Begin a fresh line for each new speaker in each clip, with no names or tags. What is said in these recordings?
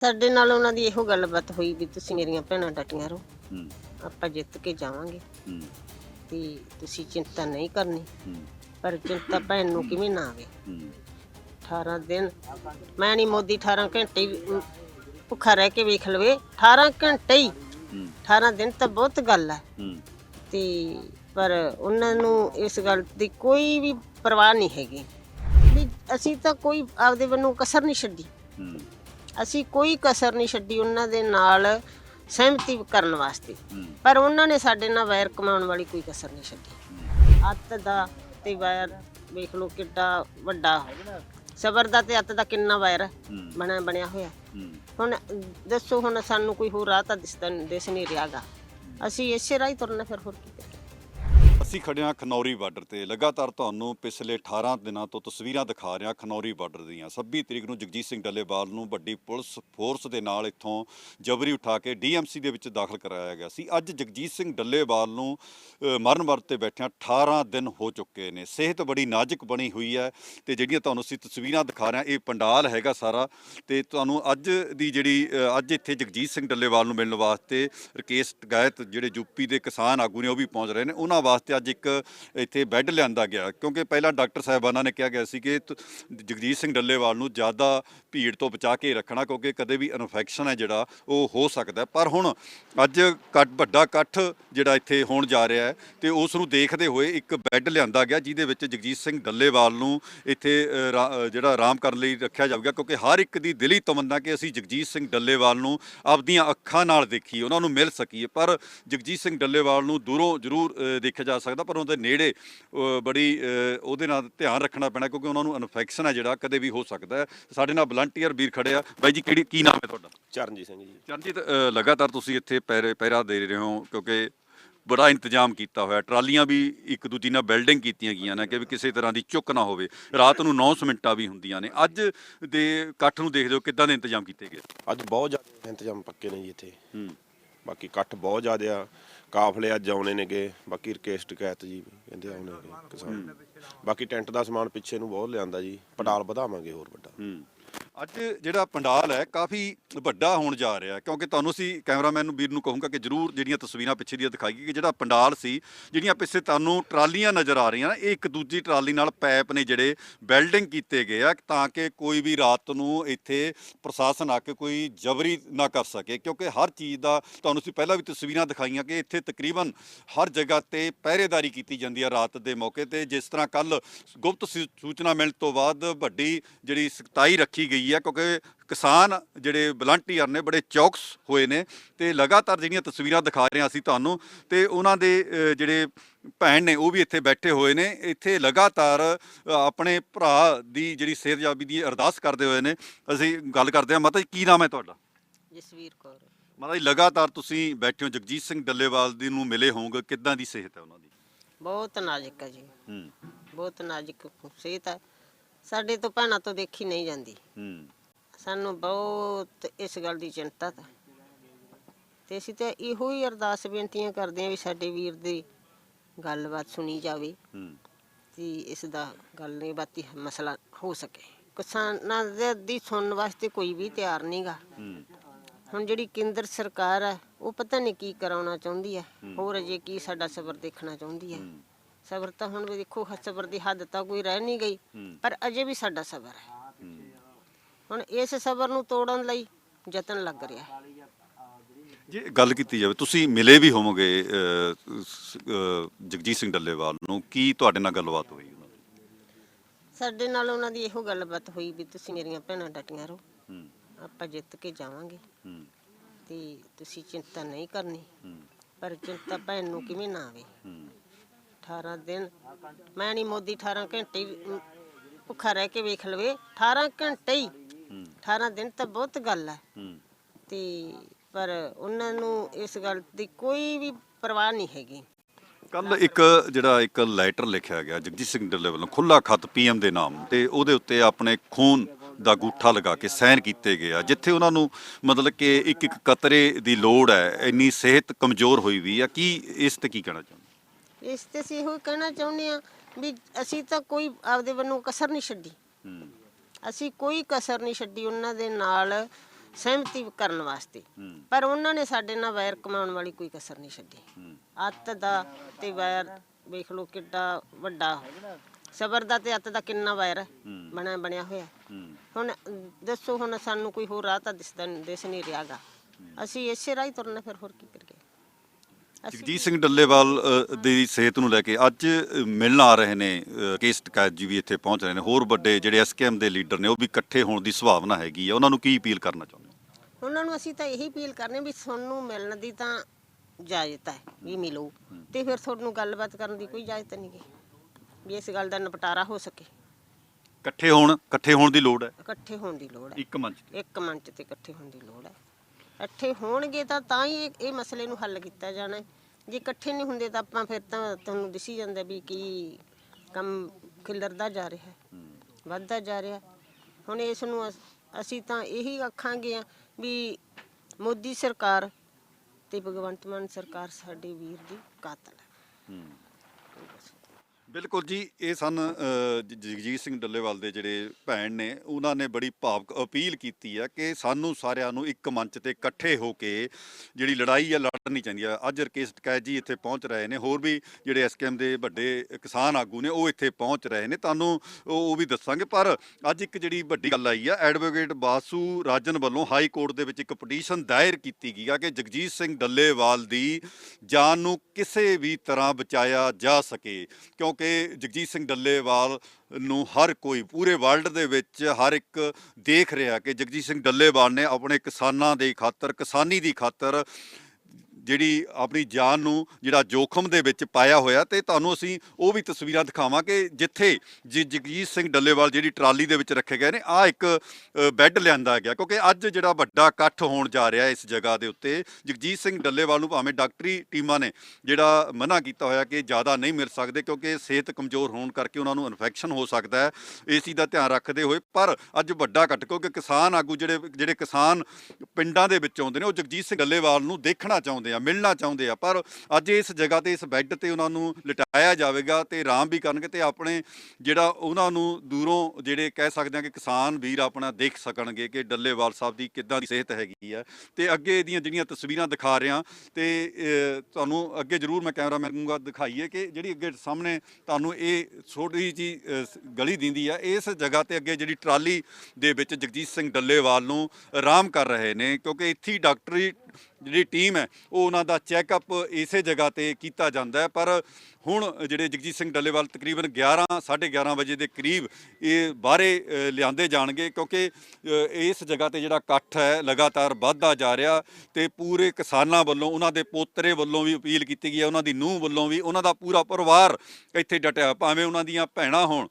ਸਾਡੇ ਨਾਲ ਉਹਨਾਂ ਦੀ ਇਹੋ ਗੱਲਬਾਤ ਹੋਈ ਵੀ ਤੁਸੀਂ ਮੇਰੀਆਂ ਭੈਣਾਂ ਡਟੀਆਂ ਰਹੋ।
ਹੂੰ।
ਆਪਾਂ ਜਿੱਤ ਕੇ ਜਾਵਾਂਗੇ।
ਹੂੰ।
ਤੇ ਤੁਸੀਂ ਚਿੰਤਾ ਨਹੀਂ ਕਰਨੀ।
ਹੂੰ।
ਪਰ ਚਿੰਤਾ ਭੈਣ ਨੂੰ ਕਿਵੇਂ ਨਾ ਆਵੇ।
ਹੂੰ।
18 ਦਿਨ ਮੈਂ ਨਹੀਂ ਮੋਦੀ 18 ਘੰਟੇ ਅਮ, ਭੁੱਖਾ ਰਹਿ ਕੇ ਵੇਖ ਲਵੇ। 18 ਘੰਟੇ ਹੀ।
ਹੂੰ।
18 ਦਿਨ ਤਾਂ ਬਹੁਤ ਗੱਲ ਹੈ
ਹੂੰ।
ਤੇ ਪਰ ਉਹਨਾਂ ਨੂੰ ਇਸ ਗੱਲ ਦੀ ਕੋਈ ਵੀ ਪਰਵਾਹ ਨਹੀਂ ਹੈਗੀ। ਵੀ ਅਸੀਂ ਤਾਂ ਕੋਈ ਆਪਦੇ ਵੱਲੋਂ ਕਸਰ ਨਹੀਂ ਛੱਡੀ।
ਹੂੰ।
ਅਸੀਂ ਕੋਈ ਕਸਰ ਨਹੀਂ ਛੱਡੀ ਉਹਨਾਂ ਦੇ ਨਾਲ ਸਹਿਮਤੀ ਕਰਨ ਵਾਸਤੇ। ਪਰ ਉਹਨਾਂ ਨੇ ਸਾਡੇ ਨਾਲ ਵੈਰ ਕਮਾਉਣ ਵਾਲੀ ਕੋਈ ਕਸਰ ਨਹੀਂ ਛੱਡੀ। ਅੱਤ ਦਾ ਤੇ ਵੈਰ ਵੇਖ ਲਓ ਕਿੱਡਾ ਵੱਡਾ। ਸਬਰ ਦਾ ਤੇ ਅੱਤ ਦਾ ਕਿੰਨਾ ਵੈਰ ਬਣਿਆ ਬਣਿਆ ਹੋਇਆ। ਹੁਣ ਦੱਸੋ ਹੁਣ ਸਾਨੂੰ ਕੋਈ ਹੋਰ ਰਾਹ ਤਾਂ ਦਿਸਦਾ ਨਹੀਂ ਦਿਸ ਨਹੀਂ ਰਿਹਾਗਾ ਅਸੀਂ ਇਸੇ ਰਾਹ ਹੀ ਤੁਰਨਾ ਫਿਰ ਹੋਰ ਕੀ ਕਰੀਏ।
ਅਸੀਂ ਖੜੇ ਹਾਂ ਖਨੌਰੀ ਬਾਰਡਰ ਤੇ। ਲਗਾਤਾਰ ਤੁਹਾਨੂੰ ਪਿਛਲੇ 18 ਦਿਨਾਂ ਤੋਂ ਤਸਵੀਰਾਂ ਦਿਖਾ ਰਿਹਾ ਖਨੌਰੀ ਬਾਰਡਰ ਦੀਆਂ। 26 ਤਰੀਕ ਨੂੰ ਜਗਜੀਤ ਸਿੰਘ ਡੱਲੇਵਾਲ ਨੂੰ ਵੱਡੀ ਪੁਲਿਸ ਫੋਰਸ ਦੇ ਨਾਲ ਇੱਥੋਂ ਜਬਰੀ ਉਠਾ ਕੇ ਡੀਐਮਸੀ ਦੇ ਵਿੱਚ ਦਾਖਲ ਕਰਾਇਆ ਗਿਆ ਸੀ। ਅੱਜ ਜਗਜੀਤ ਸਿੰਘ ਡੱਲੇਵਾਲ ਨੂੰ ਮਰਨ ਵਰਤ ਤੇ ਬੈਠਿਆਂ 18 ਦਿਨ ਹੋ ਚੁੱਕੇ ਨੇ। ਸਿਹਤ ਬੜੀ ਨਾਜ਼ੁਕ ਬਣੀ ਹੋਈ ਹੈ ਤੇ ਜਿਹੜੀਆਂ ਤੁਹਾਨੂੰ ਅਸੀਂ ਤਸਵੀਰਾਂ ਦਿਖਾ ਰਹੇ ਹਾਂ, ਇਹ ਪੰਡਾਲ ਹੈਗਾ ਸਾਰਾ। ਤੇ ਤੁਹਾਨੂੰ ਅੱਜ ਦੀ ਜਿਹੜੀ ਅੱਜ ਇੱਥੇ ਜਗਜੀਤ ਸਿੰਘ ਡੱਲੇਵਾਲ ਨੂੰ ਮਿਲਣ ਵਾਸਤੇ ਰਕੇਸ਼ ਟਗਾਇਤ ਜਿਹੜੇ ਯੂਪੀ ਦੇ ਕਿਸਾਨ ਆਗੂ ਨੇ, ਉਹ ਵੀ ਪਹੁੰਚ ਰਹੇ ਨੇ। ਉਹਨਾਂ ਵਾਸਤੇ ਅੱਜ ਇੱਕ ਇੱਥੇ ਬੈੱਡ ਲਿਆਂਦਾ ਗਿਆ, ਕਿਉਂਕਿ ਪਹਿਲਾਂ ਡਾਕਟਰ ਸਾਹਿਬਾਨਾਂ ਨੇ ਕਿਹਾ ਗਿਆ ਸੀ ਕਿ ਜਗਜੀਤ ਸਿੰਘ ਡੱਲੇਵਾਲ ਨੂੰ ਜ਼ਿਆਦਾ ਭੀੜ ਤੋਂ ਬਚਾ ਕੇ ਰੱਖਣਾ, ਕਿਉਂਕਿ ਕਦੇ ਵੀ ਇਨਫੈਕਸ਼ਨ ਹੈ ਜਿਹੜਾ, ਉਹ ਹੋ ਸਕਦਾ ਪਰ ਹੁਣ ਅੱਜ ਕੱਟ, ਵੱਡਾ ਇਕੱਠ ਜਿਹੜਾ ਇੱਥੇ ਹੋਣ ਜਾ ਰਿਹਾ ਹੈ ਤੇ ਉਸ ਨੂੰ ਦੇਖਦੇ ਹੋਏ ਇੱਕ ਬੈੱਡ ਲਿਆਂਦਾ ਗਿਆ, ਜਿਹਦੇ ਵਿੱਚ ਜਗਜੀਤ ਸਿੰਘ ਡੱਲੇਵਾਲ ਨੂੰ ਇੱਥੇ ਰਾ- ਜਿਹੜਾ ਆਰਾਮ ਕਰਨ ਲਈ ਰੱਖਿਆ ਜਾਵੇਗਾ ਕਿਉਂਕਿ ਹਰ ਇੱਕ ਦੀ ਦਿਲੀ ਤਮੰਨਾ ਕਿ ਅਸੀਂ ਜਗਜੀਤ ਸਿੰਘ ਡੱਲੇਵਾਲ ਨੂੰ ਆਪਦੀਆਂ ਅੱਖਾਂ ਨਾਲ ਦੇਖੀਏ, ਉਹਨਾਂ ਨੂੰ ਮਿਲ ਸਕੀਏ। ਪਰ ਜਗਜੀਤ ਸਿੰਘ ਡੱਲੇਵਾਲ ਨੂੰ ਦੂਰੋਂ ਜ਼ਰੂਰ ਦੇਖਿਆ ਜਾ ਸਕਦਾ ਪਰ ਉਹਦੇ ਨੇੜੇ ਬੜੀ ਉਹਦੇ ਨਾਲ ਧਿਆਨ ਰੱਖਣਾ ਪੈਣਾ ਕਿਉਂਕਿ ਉਹਨਾਂ ਨੂੰ ਇਨਫੈਕਸ਼ਨ ਹੈ ਜਿਹੜਾ ਕਦੇ ਵੀ ਹੋ ਸਕਦਾ ਹੈ। ਸਾਡੇ ਨਾਲ ਵਲੰਟੀਅਰ ਵੀਰ ਖੜੇ ਆ। ਬਾਈ ਜੀ ਕਿਹੜੀ ਕੀ ਨਾਮ ਹੈ ਤੁਹਾਡਾ?
ਚਰਨਜੀਤ ਸਿੰਘ ਜੀ।
ਚਰਨਜੀਤ ਲਗਾਤਾਰ ਤੁਸੀਂ ਇੱਥੇ ਪਹਿਰੇ ਪਹਿਰਾ ਦੇ ਰਹੇ ਹੋ ਕਿਉਂਕਿ ਬੜਾ ਇੰਤਜ਼ਾਮ ਕੀਤਾ ਹੋਇਆ। ਟਰਾਲੀਆਂ ਵੀ ਇੱਕ ਦੂਜੀ ਨਾਲ ਬਿਲਡਿੰਗ ਕੀਤੀਆਂ ਗਈਆਂ ਨੇ ਕਿ ਵੀ ਕਿਸੇ ਤਰ੍ਹਾਂ ਦੀ ਚੁੱਕ ਨਾ ਹੋਵੇ। ਰਾਤ ਨੂੰ 9 ਮਿੰਟਾਂ ਵੀ ਹੁੰਦੀਆਂ ਨੇ। ਅੱਜ ਦੇ ਇਕੱਠ ਨੂੰ ਦੇਖਦੇ ਹੋ ਕਿੱਦਾਂ ਦੇ ਇੰਤਜ਼ਾਮ ਕੀਤੇ ਗਏ?
ਅੱਜ ਬਹੁਤ ਜ਼ਿਆਦਾ ਇੰਤਜ਼ਾਮ ਪੱਕੇ ਨੇ ਜੀ ਇੱਥੇ।
ਹੂੰ।
ਬਾਕੀ ਇਕੱਠ ਬਹੁਤ ਜ਼ਿਆਦਾ ਆ। ਕਾਫਲੇ ਅੱਜ ਆਉਣੇ ਨੇਗੇ। ਬਾਕੀ ਰਕੇਸ਼ ਟਕੈਤ ਜੀ ਕਹਿੰਦੇ ਆਉਣੇ ਨੇ ਕਿਸਾਨ। ਬਾਕੀ ਟੈਂਟ ਦਾ ਸਮਾਨ ਪਿੱਛੇ ਨੂੰ ਬਹੁਤ ਲਿਆਂਦਾ ਜੀ। ਪਟਾਲ ਵਧਾਵਾਂਗੇ ਹੋਰ ਵੱਡਾ।
ਹੂੰ। ਅੱਜ ਜਿਹੜਾ ਪੰਡਾਲ ਹੈ ਕਾਫੀ ਵੱਡਾ ਹੋਣ ਜਾ ਰਿਹਾ ਹੈ, ਕਿਉਂਕਿ ਤੁਹਾਨੂੰ ਅਸੀਂ ਕੈਮਰਾਮੈਨ ਨੂੰ ਵੀਰ ਨੂੰ ਕਹੂੰਗਾ ਕਿ ਜਰੂਰ ਜਿਹੜੀਆਂ ਤਸਵੀਰਾਂ ਪਿੱਛੇ ਦੀਆਂ ਦਿਖਾਈਏ ਕਿ ਜਿਹੜਾ ਪੰਡਾਲ ਸੀ, ਜਿਹੜੀਆਂ ਪਿੱਛੇ ਤੁਹਾਨੂੰ ਟਰਾਲੀਆਂ ਨਜ਼ਰ ਆ ਰਹੀਆਂ ਇਹ ਇੱਕ ਦੂਜੀ ਟਰਾਲੀ ਨਾਲ ਪੈਪ ਨੇ ਜਿਹੜੇ ਬਿਲਡਿੰਗ ਕੀਤੇ ਗਏ ਆ ਤਾਂ ਕਿ ਕੋਈ ਵੀ ਰਾਤ ਨੂੰ ਇੱਥੇ ਪ੍ਰਸ਼ਾਸਨ ਆ ਕੇ ਕੋਈ ਜਬਰੀ ਨਾ ਕਰ ਸਕੇ, ਕਿਉਂਕਿ ਹਰ ਚੀਜ਼ ਦਾ ਤੁਹਾਨੂੰ ਅਸੀਂ ਪਹਿਲਾਂ ਵੀ ਤਸਵੀਰਾਂ ਦਿਖਾਈਆਂ ਕਿ ਇੱਥੇ ਤਕਰੀਬਨ ਹਰ ਜਗ੍ਹਾ ਤੇ ਪਹਿਰੇਦਾਰੀ ਕੀਤੀ ਜਾਂਦੀ ਹੈ ਰਾਤ ਦੇ ਮੌਕੇ ਤੇ, ਜਿਸ ਤਰ੍ਹਾਂ ਕੱਲ ਗੁਪਤ ਸੂ- ਸੂਚਨਾ ਮਿਲਣ ਤੋਂ ਬਾਅਦ ਵੱਡੀ ਜਿਹੜੀ ਸਖਤਾਈ ਰੱਖੀ ਗਈ ਹੈ ਕਿਉਂਕਿ ਕਿਸਾਨ ਜਿਹੜੇ ਵਲੰਟੀਅਰ ਨੇ ਬੜੇ ਚੌਕਸ ਹੋਏ ਨੇ ਤੇ ਲਗਾਤਾਰ ਜਿਹੜੀਆਂ ਤਸਵੀਰਾਂ ਦਿਖਾ ਰਹੇ ਹਾਂ ਅਸੀਂ ਤੁਹਾਨੂੰ ਤੇ ਉਹਨਾਂ ਦੇ ਜਿਹੜੇ ਭੈਣ ਨੇ ਉਹ ਵੀ ਇੱਥੇ ਬੈਠੇ ਹੋਏ ਨੇ। ਇੱਥੇ ਲਗਾਤਾਰ ਆਪਣੇ ਭਰਾ ਦੀ ਜਿਹੜੀ ਸਿਹਤਯਾਬੀ ਦੀ ਅਰਦਾਸ ਕਰਦੇ ਹੋਏ ਨੇ। ਅਸੀਂ ਗੱਲ ਕਰਦੇ ਹਾਂ। ਮਾਤਾ ਜੀ ਕੀ ਨਾਮ ਹੈ ਤੁਹਾਡਾ?
ਜਸਵੀਰ ਕੌਰ।
ਮਾਤਾ ਜੀ ਲਗਾਤਾਰ ਤੁਸੀਂ ਬੈਠੇ ਹੋ। ਜਗਜੀਤ ਸਿੰਘ ਡੱਲੇਵਾਲ ਦੀ ਨੂੰ ਮਿਲੇ ਹੋਵੋਗੇ। ਕਿੱਦਾਂ ਦੀ ਸਿਹਤ ਹੈ ਉਹਨਾਂ ਦੀ?
ਬਹੁਤ ਨਾਜ਼ੁਕ ਹੈ ਜੀ।
ਹੂੰ।
ਬਹੁਤ ਨਾਜ਼ੁਕ ਸਿਹਤ ਹੈ। ਸਾਡੇ ਤੋਂ ਭੈਣਾਂ ਤੋਂ ਦੇਖੀ ਨਹੀਂ ਜਾਂਦੀ।
ਹੂੰ।
ਸਾਨੂੰ ਬਹੁਤ ਇਸ ਗੱਲ ਦੀ ਚਿੰਤਾ ਹੈ ਤੇ ਅਸੀਂ ਤਾਂ ਇਹੋ ਹੀ ਅਰਦਾਸ ਬੇਨਤੀਆਂ ਕਰਦੇ ਹਾਂ ਵੀ ਸਾਡੇ ਵੀਰ ਦੀ ਗੱਲਬਾਤ ਸੁਣੀ ਜਾਵੇ।
ਹੂੰ।
ਤੇ ਇਸ ਦਾ ਗੱਲ ਨਹੀਂ ਬਾਤੀ ਮਸਲਾ ਹੋ ਸਕੇ। ਕਿਸਾਨਾਂ ਦੇ ਦੀ ਸੁਣਨ ਵਾਸਤੇ ਕੋਈ ਵੀ ਤਿਆਰ ਨਹੀਂਗਾ
ਹੂੰ।
ਹੁਣ ਜਿਹੜੀ ਕੇਂਦਰ ਸਰਕਾਰ ਹੈ ਉਹ ਪਤਾ ਨਹੀਂ ਕੀ ਕਰਾਉਣਾ ਚਾਹੁੰਦੀ ਹੈ। ਹੋਰ ਅਜੇ ਕੀ ਸਾਡਾ ਸਬਰ ਦੇਖਣਾ ਚਾਹੁੰਦੀ ਹੂੰ। ਸਬਰ ਤਾਂ ਹੁਣ ਵੀ ਦੇਖੋ ਸਬਰ ਦੀ ਹੱਦ ਤਾਂ ਕੋਈ ਰਹਿ ਨਹੀਂ ਗਈ। ਪਰ ਅਜੇ ਵੀ ਸਾਡਾ ਸਬਰ ਹੈ। ਹੁਣ ਇਸ ਸਬਰ ਨੂੰ ਤੋੜਨ ਲਈ ਯਤਨ ਲੱਗ ਰਿਹਾ ਹੈ।
ਜੇ ਗੱਲ ਕੀਤੀ ਜਾਵੇ ਤੁਸੀਂ ਮਿਲੇ ਵੀ ਹੋਵੋਗੇ ਜਗਜੀਤ ਸਿੰਘ ਡੱਲੇਵਾਲ ਨੂੰ। ਕੀ ਤੁਹਾਡੇ ਨਾਲ ਗੱਲਬਾਤ ਹੋਈ ਉਹਨਾਂ ਦੀ?
ਸਾਡੇ ਨਾਲ ਉਹਨਾਂ ਦੀ ਇਹੋ ਗੱਲਬਾਤ ਹੋਈ ਵੀ ਤੁਸੀਂ ਮੇਰੀਆਂ ਭੈਣਾਂ ਡਟੀਆਂ ਰਹੋ।
ਹੂੰ।
ਆਪਾਂ ਜਿੱਤ ਕੇ ਜਾਵਾਂਗੇ। ਤੇ ਤੁਸੀਂ ਚਿੰਤਾ ਨਹੀਂ ਕਰਨੀ। ਪਰ ਚਿੰਤਾ ਭੈਣ ਨੂੰ ਕਿਵੇਂ ਨਾ ਆਵੇ। 18 ਦਿਨ। ਮੈਂ ਨਹੀਂ ਮੋਦੀ 18 ਘੰਟੇ ਅਮ, ਭੁੱਖਾ ਰਹਿ ਕੇ ਵੇਖ ਲਵੇ। 18 ਘੰਟੇ ਹੀ।
ਹੂੰ।
18 ਦਿਨ ਤਾਂ ਬਹੁਤ ਗੱਲ ਹੈ।
ਹੂੰ।
ਤੇ ਪਰ ਉਹਨਾਂ ਨੂੰ ਇਸ ਗੱਲ ਦੀ ਕੋਈ ਵੀ ਪਰਵਾਹ ਨਹੀਂ ਹੈਗੀ।
ਕੱਲ ਇੱਕ ਜਿਹੜਾ ਇੱਕ ਲੈਟਰ ਲਿਖਿਆ ਗਿਆ ਜਗਜੀਤ ਸਿੰਘ ਡੱਲੇ ਵੱਲੋਂ ਖੁੱਲਾ ਖਤ ਪੀਐਮ ਦੇ ਨਾਮ ਤੇ ਉਹਦੇ ਉੱਤੇ ਆਪਣੇ ਖੂਨ ਦਾ ਗੂਠਾ ਲਗਾ ਕੇ ਸਾਈਨ ਕੀਤੇ ਗਏ ਆ ਜਿੱਥੇ ਉਹਨਾਂ ਨੂੰ ਮਤਲਬ ਕਿ ਇੱਕ ਇੱਕ ਕਤਰੇ ਦੀ ਲੋੜ ਹੈ ਇੰਨੀ ਸਿਹਤ ਕਮਜ਼ੋਰ ਹੋਈ ਵੀ ਆ। ਕੀ ਇਸ ਤੇ ਕੀ ਕਹਿਣਾ ਚਾਹੁੰਦੇ
ਇਸ ਤੇ ਅਸੀਂ ਇਹੋ ਕਹਿਣਾ ਚਾਹੁੰਦੇ ਆ ਵੀ ਅਸੀਂ ਤਾਂ ਕੋਈ ਆਪਦੇ ਵੱਲੋਂ ਕਸਰ ਨਹੀਂ ਛੱਡੀ।
ਹੂੰ।
ਅਸੀਂ ਕੋਈ ਕਸਰ ਨਹੀਂ ਛੱਡੀ ਉਹਨਾਂ ਦੇ ਨਾਲ ਸਹਿਮਤੀ ਕਰਨ ਵਾਸਤੇ। ਪਰ ਉਹਨਾਂ ਨੇ ਸਾਡੇ ਨਾਲ ਵੈਰ ਕਮਾਉਣ ਵਾਲੀ ਕੋਈ ਕਸਰ ਨਹੀਂ ਛੱਡੀ। ਅੱਤ ਦਾ ਤੇ ਵੈਰ ਵੇਖ ਲਓ ਕਿੱਡਾ ਵੱਡਾ। ਸਬਰ ਦਾ ਤੇ ਅੱਤ ਦਾ ਕਿੰਨਾ ਵੈਰ ਹੈ। ਬਣਿਆ ਹੋਇਆ। ਹੁਣ ਦੱਸੋ ਹੁਣ ਸਾਨੂੰ ਕੋਈ ਹੋਰ ਰਾਹ ਤਾਂ ਦਿਸਦਾ ਦਿਸ ਨਹੀਂ ਰਿਹਾਗਾ ਅਸੀਂ ਇਸੇ ਰਾਹ ਹੀ ਤੁਰਨਾ ਫਿਰ ਹੋਰ ਕੀ ਕਰੀਏ?
ਜਗਜੀਤ ਸਿੰਘ ਡੱਲੇਵਾਲ ਅ, ਦੀ ਸਿਹਤ ਨੂੰ ਲੈ ਕੇ ਅੱਜ ਅ, ਮਿਲਣ ਆ ਰਹੇ ਨੇ ਅ, ਕੇਸ ਟਕੈਤ ਜੀ ਵੀ ਇੱਥੇ ਪਹੁੰਚ ਰਹੇ ਨੇ। ਹੋਰ ਵੱਡੇ ਜਿਹੜੇ ਐਸਕੇਐਮ ਦੇ ਲੀਡਰ ਨੇ ਉਹ ਵੀ ਇਕੱਠੇ ਹੋਣ ਦੀ ਸੰਭਾਵਨਾ ਹੈਗੀ ਆ। ਉਹਨਾਂ ਨੂੰ ਕੀ ਅਪੀਲ ਕਰਨਾ ਚਾਹੁੰਦੇ ਹੋ?
ਉਹਨਾਂ ਨੂੰ ਅਸੀਂ ਤਾਂ ਇਹੀ ਅਪੀਲ ਕਰਨੇ ਵੀ ਤੁਹਾਨੂੰ ਮਿਲਣ ਦੀ ਤਾਂ ਇਜਾਜ਼ਤ ਹੈ ਵੀ ਮਿਲੋ। ਤੇ ਫਿਰ ਤੁਹਾਨੂੰ ਗੱਲਬਾਤ ਕਰਨ ਦੀ ਕੋਈ ਇਜਾਜ਼ਤ ਨਹੀਂ ਗੀ ਵੀ ਇਸ ਗੱਲ ਦਾ ਨਿਪਟਾਰਾ ਹੋ ਸਕੇ।
ਇਕੱਠੇ ਹੋਣ ਇਕੱਠੇ ਹੋਣ ਦੀ ਲੋੜ ਹੈ?
ਇਕੱਠੇ ਹੋਣ ਦੀ ਲੋੜ ਹੈ।
ਇੱਕ ਮੰਚ ਤੇ।
ਇੱਕ ਮੰਚ ਤੇ ਇਕੱਠੇ ਹੋਣ ਦੀ ਲੋੜ ਹੈ। ਇਕੱਠੇ ਹੋਣਗੇ ਤਾਂ ਤਾਂ ਹੀ ਇਹ- ਇਹ ਮਸਲੇ ਨੂੰ ਹੱਲ ਕੀਤਾ ਜਾਣਾ ਹੈ। ਜੇ ਇਕੱਠੇ ਨਹੀਂ ਹੁੰਦੇ ਤਾਂ ਆਪਾਂ ਫਿਰ ਤਾਂ ਤੁਹਾਨੂੰ ਦਿਸੀ ਜਾਂਦਾ ਵੀ ਕੀ ਕੰਮ ਖਿਲਰਦਾ ਜਾ ਰਿਹਾ ਹੈ ਵੱਧਦਾ ਜਾ ਰਿਹਾ ਹੁਣ ਇਸ ਨੂੰ ਅਸ- ਅਸੀਂ ਤਾਂ ਇਹੀ ਆਖਾਂਗੇ ਆ ਵੀ ਮੋਦੀ ਸਰਕਾਰ ਤੇ ਭਗਵੰਤ ਮਾਨ ਸਰਕਾਰ ਸਾਡੇ ਵੀਰ ਦੀ ਕਾਤਲ ਹੈ।
ਬਿਲਕੁਲ ਜੀ, ਇਹ ਸਨ ਜਗਜੀਤ ਸਿੰਘ ਡੱਲੇਵਾਲ ਦੇ ਜਿਹੜੇ ਭੈਣ ਨੇ, ਉਹਨਾਂ ਨੇ ਬੜੀ ਭਾਵਕ ਅਪੀਲ ਕੀਤੀ ਹੈ ਕਿ ਸਾਨੂੰ ਸਾਰਿਆਂ ਨੂੰ ਇੱਕ ਮੰਚ ਤੇ ਇਕੱਠੇ ਹੋ ਕੇ ਜਿਹੜੀ ਲੜਾਈ ਹੈ ਲੜਨੀ ਚਾਹੀਦੀ ਹੈ ਅੱਜ ਰਕੇਸ਼ ਟਕੈਤ ਜੀ ਇੱਥੇ ਪਹੁੰਚ ਰਹੇ ਨੇ, ਹੋਰ ਵੀ ਜਿਹੜੇ ਐਸਕੇਐਮ ਦੇ ਵੱਡੇ ਕਿਸਾਨ ਆਗੂ ਨੇ, ਉਹ ਇੱਥੇ ਪਹੁੰਚ ਰਹੇ ਨੇ। ਤੁਹਾਨੂੰ ਉਹ ਉਹ ਵੀ ਦੱਸਾਂਗੇ, ਪਰ ਅੱਜ ਇੱਕ ਜਿਹੜੀ ਵੱਡੀ ਗੱਲ ਆਈ ਹੈ ਐਡਵੋਕੇਟ ਬਾਸੂ ਰਾਜਨ ਵੱਲੋਂ ਹਾਈ ਕੋਰਟ ਦੇ ਵਿੱਚ ਇੱਕ ਪਟੀਸ਼ਨ ਦਾਇਰ ਕੀਤੀ ਗਈ ਹੈ ਕਿ ਜਗਜੀਤ ਸਿੰਘ ਡੱਲੇਵਾਲ ਦੀ ਜਾਨ ਨੂੰ ਕਿਸੇ ਵੀ ਤਰ੍ਹਾਂ ਬਚਾਇਆ ਜਾ ਸਕੇ, ਕਿਉਂਕਿ ਕਿ ਜਗਜੀਤ ਸਿੰਘ ਡੱਲੇਵਾਲ ਨੂੰ ਹਰ ਕੋਈ, ਪੂਰੇ ਵਰਲਡ ਦੇ ਵਿੱਚ ਹਰ ਇੱਕ ਦੇਖ ਰਿਹਾ ਕਿ ਜਗਜੀਤ ਸਿੰਘ ਡੱਲੇਵਾਲ ਨੇ ਆਪਣੇ ਕਿਸਾਨਾਂ ਦੇ ਖਾਤਰ, ਕਿਸਾਨੀ ਦੀ ਖਾਤਰ ਜਿਹੜੀ ਆਪਣੀ ਜਾਨ ਨੂੰ ਜਿਹੜਾ ਜੋਖਮ ਦੇ ਵਿੱਚ ਪਾਇਆ ਹੋਇਆ ਤੇ ਤੁਹਾਨੂੰ ਅਸੀਂ ਉਹ ਵੀ ਤਸਵੀਰਾਂ ਦਿਖਾਵਾਂਗੇ ਜਿੱਥੇ ਜ- ਜਗਜੀਤ ਸਿੰਘ ਡੱਲੇਵਾਲ ਜਿਹੜੀ ਟਰਾਲੀ ਦੇ ਵਿੱਚ ਰੱਖੇ ਗਏ ਨੇ ਆ ਇੱਕ ਬੈੱਡ ਲਿਆਂਦਾ ਗਿਆ ਕਿਉਂਕਿ ਅੱਜ ਜਿਹੜਾ ਵੱਡਾ ਇਕੱਠ ਹੋਣ ਜਾ ਰਿਹਾ ਇਸ ਜਗ੍ਹਾ ਦੇ ਉੱਤੇ, ਜਗਜੀਤ ਸਿੰਘ ਡੱਲੇਵਾਲ ਨੂੰ ਭਾਵੇਂ ਡਾਕਟਰੀ ਟੀਮਾਂ ਨੇ ਜਿਹੜਾ ਮਨਾ ਕੀਤਾ ਹੋਇਆ ਕਿ ਜ਼ਿਆਦਾ ਨਹੀਂ ਮਿਲ ਸਕਦੇ ਕਿਉਂਕਿ ਸਿਹਤ ਕਮਜ਼ੋਰ ਹੋਣ ਕਰਕੇ ਉਹਨਾਂ ਨੂੰ ਇਨਫੈਕਸ਼ਨ ਹੋ ਸਕਦਾ ਹੈ, ਇਸ ਚੀਜ਼ ਦਾ ਧਿਆਨ ਰੱਖਦੇ ਹੋਏ, ਪਰ ਅੱਜ ਵੱਡਾ ਇਕੱਠ ਕਿਉਂਕਿ ਕਿਸਾਨ ਆਗੂ ਜਿਹੜੇ ਜਿਹੜੇ ਕਿਸਾਨ ਪਿੰਡਾਂ ਦੇ ਵਿੱਚ ਆਉਂਦੇ ਨੇ, ਉਹ ਜਗਜੀਤ ਸਿੰਘ ਡੱਲੇਵਾਲ ਨੂੰ ਦੇਖਣਾ ਚਾਹੁੰਦੇ ਆ, ਮਿਲਣਾ ਚਾਹੁੰਦੇ ਆ। ਪਰ ਅੱਜ ਇਸ ਜਗ੍ਹਾ ਤੇ, ਇਸ ਬੈੱਡ ਤੇ ਉਹਨਾਂ ਨੂੰ ਲਿਟਾਇਆ ਜਾਵੇਗਾ ਤੇ ਆਰਾਮ ਵੀ ਕਰਨਗੇ ਤੇ ਆਪਣੇ ਜਿਹੜਾ ਉਹਨਾਂ ਨੂੰ ਦੂਰੋਂ ਜਿਹੜੇ ਕਹਿ ਸਕਦੇ ਆ ਕਿ ਕਿਸਾਨ ਵੀਰ ਆਪਣਾ ਦੇਖ ਸਕਣਗੇ ਕਿ ਡੱਲੇਵਾਲ ਸਾਹਿਬ ਦੀ ਕਿੱਦਾਂ ਦੀ ਸਿਹਤ ਹੈਗੀ ਆ। ਤੇ ਅੱਗੇ ਇਹਦੀਆਂ ਜਿਹੜੀਆਂ ਤਸਵੀਰਾਂ ਦਿਖਾ ਰਿਹਾ, ਤੇ ਤੁਹਾਨੂੰ ਅੱਗੇ ਜ਼ਰੂਰ ਮੈਂ ਕੈਮਰਾ ਮੈਨੂੰਗਾ ਦਿਖਾਈਏ ਕਿ ਜਿਹੜੀ ਅੱਗੇ ਸਾਹਮਣੇ ਤੁਹਾਨੂੰ ਇਹ ਛੋਟੀ ਜੀ ਗਲੀ ਦਿੰਦੀ ਆ। ਇਸ ਜਗ੍ਹਾ ਤੇ ਅੱਗੇ ਜਿਹੜੀ ਟਰਾਲੀ ਦੇ ਵਿੱਚ ਜਗਜੀਤ ਸਿੰਘ ਡੱਲੇਵਾਲ ਨੂੰ ਆਰਾਮ ਕਰ ਰਹੇ ਨੇ, ਕਿਉਂਕਿ ਇੱਥੇ ਡਾਕਟਰੀ ਜਿਹੜੀ ਟੀਮ ਹੈ, ਉਹ ਉਹਨਾਂ ਦਾ ਚੈੱਕਅਪ ਇਸੇ ਜਗ੍ਹਾ ਤੇ ਕੀਤਾ ਜਾਂਦਾ ਹੈ। ਪਰ ਹੁਣ ਜਿਹੜੇ ਜਗਜੀਤ ਸਿੰਘ ਡੱਲੇਵਾਲ ਤਕਰੀਬਨ 11 11:30 ਵਜੇ ਦੇ ਕਰੀਬ ਇਹ ਬਾਹਰੇ ਲਿਆਂਦੇ ਜਾਣਗੇ ਕਿਉਂਕਿ ਇਸ ਜਗ੍ਹਾ ਤੇ ਜਿਹੜਾ ਇਕੱਠ ਹੈ, ਲਗਾਤਾਰ ਵੱਧਦਾ ਜਾ ਰਿਹਾ ਤੇ ਪੂਰੇ ਕਿਸਾਨਾਂ ਵੱਲੋਂ, ਉਹਨਾਂ ਦੇ ਪੋਤਰੇ ਵੱਲੋਂ ਵੀ ਅਪੀਲ ਕੀਤੀ ਗਈ ਹੈ, ਉਹਨਾਂ ਦੀ ਨੂੰਹ ਵੱਲੋਂ ਵੀ, ਉਹਨਾਂ ਦਾ ਪੂਰਾ ਪਰਿਵਾਰ ਇੱਥੇ ਡਟਿਆ। ਭਾਵੇਂ ਉਹਨਾਂ ਦੀਆਂ ਭੈਣਾਂ ਹੋਣ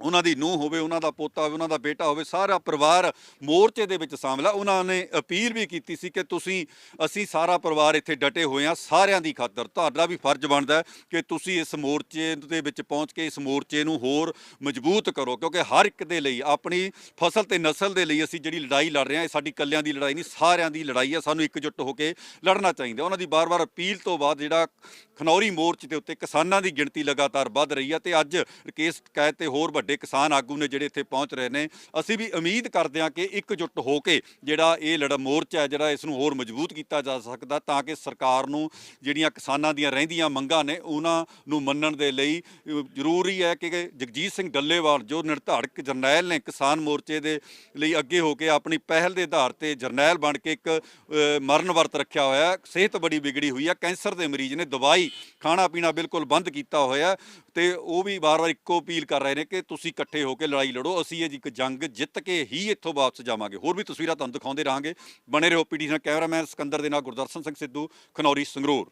ਉਹਨਾਂ ਦੀ ਨੂੰਹ ਹੋਵੇ, ਉਹਨਾਂ ਦਾ ਪੋਤਾ ਹੋਵੇ, ਉਹਨਾਂ ਦਾ ਬੇਟਾ ਹੋਵੇ, ਸਾਰਾ ਪਰਿਵਾਰ ਮੋਰਚੇ ਦੇ ਵਿੱਚ ਸ਼ਾਮਲ ਆ। ਉਹਨਾਂ ਨੇ ਅਪੀਲ ਵੀ ਕੀਤੀ ਸੀ ਕਿ ਤੁਸੀਂ, ਅਸੀਂ ਸਾਰਾ ਪਰਿਵਾਰ ਇੱਥੇ ਡਟੇ ਹੋਏ ਆ ਸਾਰਿਆਂ ਦੀ ਖਾਤਰ। ਤੁਹਾਡਾ ਵੀ ਫਰਜ਼ ਬਣਦਾ ਕਿ ਤੁਸੀਂ ਇਸ ਮੋਰਚੇ ਦੇ ਵਿੱਚ ਪਹੁੰਚ ਕੇ ਇਸ ਮੋਰਚੇ ਨੂੰ ਹੋਰ ਮਜ਼ਬੂਤ ਕਰੋ, ਕਿਉਂਕਿ ਹਰ ਇੱਕ ਦੇ ਲਈ, ਆਪਣੀ ਫਸਲ ਤੇ ਨਸਲ ਦੇ ਲਈ ਅਸੀਂ ਜਿਹੜੀ ਲੜਾਈ ਲੜ ਰਹੇ ਹਾਂ ਇਹ ਸਾਡੀ ਕੱਲਿਆਂ ਦੀ ਲੜਾਈ ਨਹੀਂ, ਸਾਰਿਆਂ ਦੀ ਲੜਾਈ ਆ, ਸਾਨੂੰ ਇਕਜੁੱਟ ਹੋ ਕੇ ਲੜਨਾ ਚਾਹੀਦਾ। ਉਹਨਾਂ ਦੀ ਬਾਰ-ਬਾਰ ਅਪੀਲ ਤੋਂ ਬਾਅਦ ਜਿਹੜਾ ਖਨੌਰੀ ਮੋਰਚੇ ਦੇ ਉੱਤੇ ਕਿਸਾਨਾਂ ਦੀ ਗਿਣਤੀ ਲਗਾਤਾਰ ਵੱਧ ਰਹੀ ਹੈ ਤੇ ਅੱਜ ਕੇਸ ਟਕੈਤ ਤੇ ਹੋਰ ਵੱਡੇ ਕਿਸਾਨ ਆਗੂ ਨੇ ਜਿਹੜੇ ਇੱਥੇ ਪਹੁੰਚ ਰਹੇ ਨੇ, ਅਸੀਂ ਵੀ ਉਮੀਦ ਕਰਦੇ ਹਾਂ ਕਿ ਇਕਜੁੱਟ ਹੋ ਕੇ ਜਿਹੜਾ ਇਹ ਲੜਾ ਮੋਰਚਾ ਹੈ, ਜਿਹੜਾ ਇਸ ਨੂੰ ਹੋਰ ਮਜ਼ਬੂਤ ਕੀਤਾ ਜਾ ਸਕਦਾ ਤਾਂ ਕਿ ਸਰਕਾਰ ਨੂੰ ਜਿਹੜੀਆਂ ਕਿਸਾਨਾਂ ਦੀਆਂ ਰਹਿੰਦੀਆਂ ਮੰਗਾਂ ਨੇ, ਉਹਨਾਂ ਨੂੰ ਮੰਨਣ ਦੇ ਲਈ ਜ਼ਰੂਰੀ ਹੈ ਕਿ ਜਗਜੀਤ ਸਿੰਘ ਡੱਲੇਵਾਲ, ਜੋ ਨਿਰਧਾਰਕ ਜਰਨੈਲ ਨੇ ਕਿਸਾਨ ਮੋਰਚੇ ਦੇ ਲਈ ਅੱਗੇ ਹੋ ਕੇ ਆਪਣੀ ਪਹਿਲ ਦੇ ਆਧਾਰ ਤੇ ਜਰਨੈਲ ਬਣ ਕੇ ਇੱਕ ਮਰਨ ਵਰਤ ਰੱਖਿਆ ਹੋਇਆ ਸਿਹਤ ਬੜੀ ਵਿਗੜੀ ਹੋਈ ਹੈ, ਕੈਂਸਰ ਦੇ ਮਰੀਜ਼ ਨੇ ਦਵਾਈ ਖਾਣਾ ਪੀਣਾ ਬਿਲਕੁਲ ਬੰਦ ਕੀਤਾ ਹੋਇਆ ਹੈ ਤੇ ਉਹ ਵੀ ਵਾਰ-ਵਾਰ ਇੱਕੋ ਅਪੀਲ ਕਰ ਰਹੇ ਨੇ ਕਿ ਤੁਸੀਂ ਇਕੱਠੇ ਹੋ ਕੇ ਲੜਾਈ ਲੜੋ, ਅਸੀਂ ਇਹ ਇੱਕ ਜੰਗ ਜਿੱਤ ਕੇ ਹੀ ਇੱਥੋਂ ਵਾਪਸ ਜਾਵਾਂਗੇ। ਹੋਰ ਵੀ ਤਸਵੀਰਾਂ ਤੁਹਾਨੂੰ ਦਿਖਾਉਂਦੇ ਰਹਾਂਗੇ। ਬਣੇ ਰਹੋ ਪੀਡੀ ਨਾਲ ਕੈਮਰਾਮੈਨ ਸਿਕੰਦਰ ਦੇ ਨਾਲ ਗੁਰਦਰਸ਼ਨ ਸਿੰਘ ਸਿੱਧੂ, ਖਨੌਰੀ ਸੰਗਰੂਰ।